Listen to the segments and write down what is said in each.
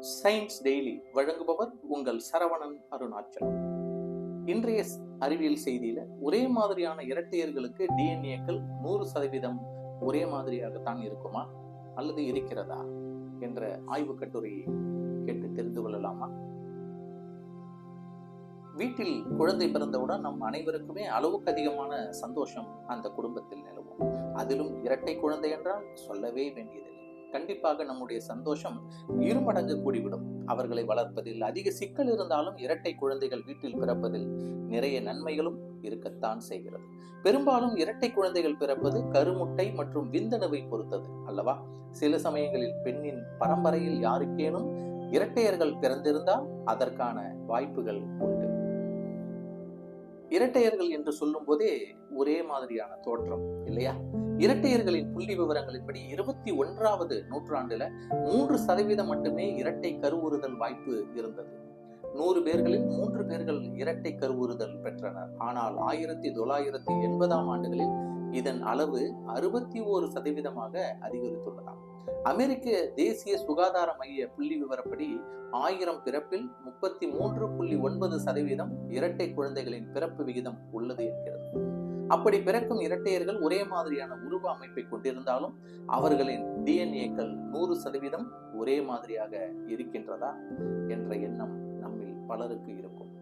Science daily வழங்குபவர் உங்கள் சரவணன் அருணாச்சலம் இன்றைய அறிவியல் செய்தியில ஒரே மாதிரியான இரட்டையர்களுக்கு டிஎன்ஏக்கள் நூறு சதவீதம் ஒரே மாதிரியாகத்தான் இருக்குமா? அல்லது இருக்கிறதா? என்ற ஆய்வு கட்டுரையை கேட்டு தெரிந்து கொள்ளலாமா? வீட்டில் குழந்தை பிறந்தவுடன் நம் அனைவருக்குமே அளவுக்கு அதிகமான சந்தோஷம் அந்த குடும்பத்தில் நிலவும். அதிலும் இரட்டை குழந்தை என்றால் சொல்லவே வேண்டியதில்லை. கண்டிப்பாக நம்முடைய சந்தோஷம் இருமடங்கு கூடிவிடும் அவர்களை வளர்ப்பதில் அதிக சிக்கல் இருந்தாலும் இரட்டை குழந்தைகள் வீட்டில் பிறப்பதில் நிறைய நன்மைகளும் இருக்கத்தான் செய்கிறது. பெரும்பாலும் இரட்டை குழந்தைகள் பிறப்பது கருமுட்டை மற்றும் விந்தணுவை பொறுத்தது அல்லவா? சில சமயங்களில் பெண்ணின் பரம்பரையில் யாருக்கேனும் இரட்டையர்கள் பிறந்திருந்தால் அதற்கான வாய்ப்புகள் உண்டு. இரட்டையர்கள் என்று சொல்லும் போதே ஒரே மாதிரியான தோற்றம் இல்லையா? இரட்டையர்களின் புள்ளி விவரங்களின்படி இருபத்தி ஒன்றாவது நூற்றாண்டுல மூன்று சதவீதம் மட்டுமே இரட்டை கருவுறுதல் வாய்ப்பு இருந்தது. நூறு பேர்களில் மூன்று பேர்கள் இரட்டை கருவுறுதல் பெற்றனர். ஆனால் ஆயிரத்தி தொள்ளாயிரத்தி எண்பதாம் ஆண்டுகளில் இதன் அளவு அறுபத்தி ஓரு சதவீதமாக அதிகரித்துள்ளதாம். அமெரிக்க தேசிய சுகாதார மைய புள்ளி விவரப்படி ஆயிரம் பிறப்பில் முப்பத்தி மூன்று புள்ளி ஒன்பது சதவீதம் இரட்டை குழந்தைகளின் பிறப்பு விகிதம் உள்ளது என்கிறது. அப்படி பிறக்கும் இரட்டையர்கள் ஒரே மாதிரியான உருவ அமைப்பை கொண்டிருந்தாலும் அவர்களின் டிஎன்ஏக்கள் நூறு சதவீதம் ஒரே மாதிரியாக இருக்கின்றதா என்ற எண்ணம் நம்மில் பலருக்கு இருக்கும்.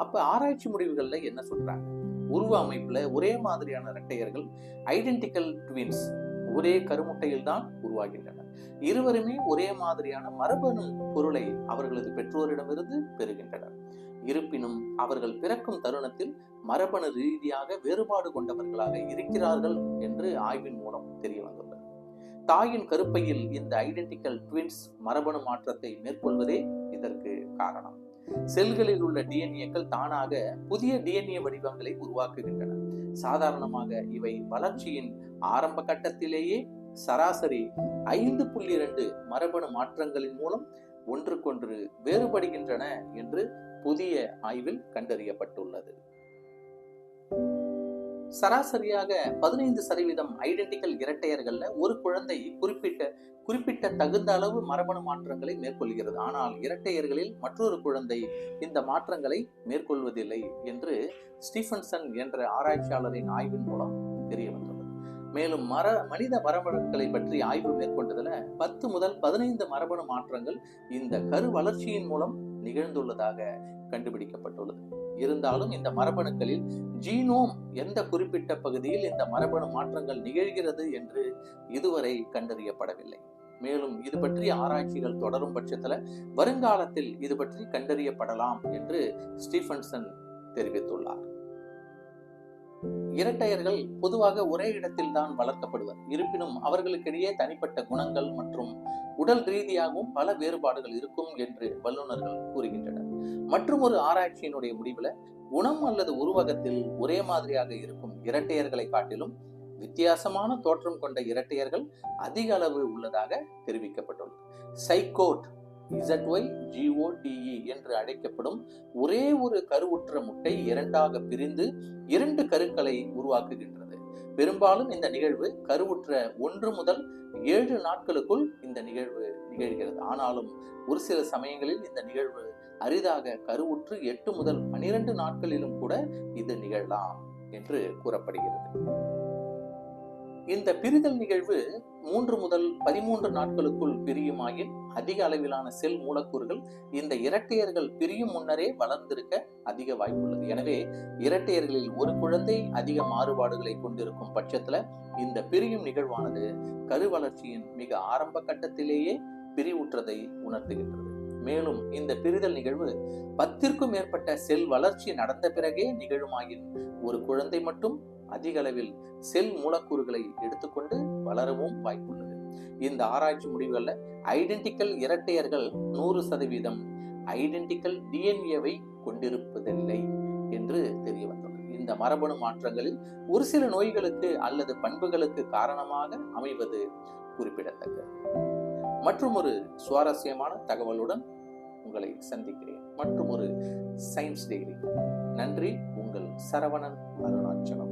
அப்ப ஆராய்ச்சி முடிவுகள்ல என்ன சொல்றாங்க? உருவ அமைப்புல ஒரே மாதிரியான இரட்டையர்கள் ஐடென்டிக்கல் ட்வின்ஸ் ஒரே கருமுட்டையில் தான் உருவாகின்றனர். இருவருமே ஒரே மாதிரியான மரபணு பொருளை அவர்களது பெற்றோரிடமிருந்து பெறுகின்றனர். இருப்பினும் அவர்கள் பிறக்கும் தருணத்தில் மரபணு ரீதியாக வேறுபாடு கொண்டவர்களாக இருக்கிறார்கள் என்று ஆய்வின் மூலம் தெரிய வந்துள்ளது. தாயின் கருப்பையில் இந்த ஐடென்டிக்கல் ட்வின்ஸ் மரபணு மாற்றத்தை மேற்கொள்வதே இதற்கு காரணம். செல்களில் உள்ள டிஎன்ஏக்கள் தானாக புதிய டிஎன்ஏ வடிவங்களை உருவாக்குகின்றன. சாதாரணமாக இவை வளர்ச்சியின் ஆரம்ப கட்டத்திலேயே சராசரி ஐந்து புள்ளி இரண்டு மரபணு மாற்றங்களின் மூலம் ஒன்றுக்கொன்று வேறுபடுகின்றன என்று புதிய ஆய்வில் கண்டறியப்பட்டுள்ளது. சராசரியாக பதினைந்து சதவீதம் ஐடென்டிக்கல் இரட்டையர்களில் ஒரு குழந்தை குறிப்பிட்ட குறிப்பிட்ட தகுந்த அளவு மரபணு மாற்றங்களை மேற்கொள்கிறது. ஆனால் இரட்டையர்களில் மற்றொரு குழந்தை இந்த மாற்றங்களை மேற்கொள்வதில்லை என்று ஸ்டீஃபன்சன் என்ற ஆராய்ச்சியாளரின் ஆய்வின் மூலம் தெரிய வந்தது. மேலும் மர மனித மரபணுக்களை பற்றி ஆய்வு மேற்கொண்டதில் பத்து முதல் பதினைந்து மரபணு மாற்றங்கள் இந்த கரு வளர்ச்சியின் மூலம் நிகழ்ந்துள்ளதாக கண்டுபிடிக்கப்பட்டுள்ளது. இருந்தாலும் இந்த மரபணுக்களில் ஜீனோம் எந்த குறிப்பிட்ட பகுதியில் இந்த மரபணு மாற்றங்கள் நிகழ்கிறது என்று இதுவரை கண்டறியப்படவில்லை. மேலும் இது பற்றிய ஆராய்ச்சிகள் தொடரும் பட்சத்தில் வருங்காலத்தில் இது பற்றி கண்டறியப்படலாம் என்று ஸ்டீஃபன்சன் தெரிவித்துள்ளார். இரட்டையர்கள் பொதுவாக ஒரே இடத்தில் தான் வளர்க்கப்படுவர். இருப்பினும் அவர்களுக்கிடையே தனிப்பட்ட குணங்கள் மற்றும் உடல் ரீதியாகவும் பல வேறுபாடுகள் இருக்கும் என்று வல்லுநர்கள் கூறுகின்றனர். மற்றும் ஒரு ஆராய்ச்சியினுடைய முடிவுல குணம் அல்லது உருவகத்தில் ஒரே மாதிரியாக இருக்கும் இரட்டையர்களை காட்டிலும் வித்தியாசமான தோற்றம் கொண்ட இரட்டையர்கள் அதிக அளவு உள்ளதாக தெரிவிக்கப்பட்டுள்ளது. சைகோட் இசட்ஒய் ஜிஓடிஇ என்று அழைக்கப்படும் ஒரே ஒரு கருவுற்ற முட்டை இரண்டாக பிரிந்து இரண்டு கருக்களை உருவாக்குகின்றது. பெரும்பாலும் இந்த நிகழ்வு கருவுற்ற ஒன்று முதல் ஏழு நாட்களுக்குள் இந்த நிகழ்வு நிகழ்கிறது. ஆனாலும் ஒரு சில சமயங்களில் இந்த நிகழ்வு அரிதாக கருவுற்று எட்டு முதல் பனிரெண்டு நாட்களிலும் கூட இது நிகழலாம் என்று கூறப்படுகிறது. இந்த பிரிதல் நிகழ்வு மூன்று முதல் பதிமூன்று நாட்களுக்குள் பிரியுமாயின் அதிக அளவிலான செல் மூலக்கூறுகள் இந்த இரட்டையர்கள் பிரியும் முன்னரே வளர்ந்திருக்க அதிக வாய்ப்புள்ளது எனவே இரட்டையர்களில் ஒரு குழந்தை அதிக மாறுபாடுகளை கொண்டிருக்கும் பட்சத்துல இந்த பிரியும் நிகழ்வானது கரு வளர்ச்சியின் மிக ஆரம்ப கட்டத்திலேயே பிரிவுற்றதை உணர்த்துகின்றது. மேலும் இந்த பிரிதல் நிகழ்வு பத்திற்கும் மேற்பட்ட செல் வளர்ச்சி நடந்த பிறகே நிகழுமாயின் ஒரு குழந்தை மட்டும் அதிக அளவில் செல் மூலக்கூறுகளை எடுத்துக்கொண்டு வளரவும் வாய்ப்புள்ளது. இந்த ஆராய்ச்சி முடிவுகள்ல ஐடென்டிக்கல் இரட்டையர்கள் நூறு சதவீதம் ஐடென்டிக்கல் டிஎன்ஏவை கொண்டிருப்பதில்லை என்று தெரிய வந்துள்ளது இந்த மரபணு மாற்றங்களில் ஒரு சில நோய்களுக்கு அல்லது பண்புகளுக்கு காரணமாக அமைவது குறிப்பிடத்தக்கது. மற்றும் ஒரு சுவாரஸ்யமான தகவலுடன் உங்களை சந்திக்கிறேன். மற்றும் ஒரு சயின்ஸ் டிகிரி நன்றி. உங்கள் சரவணன் அருணாச்சலம்.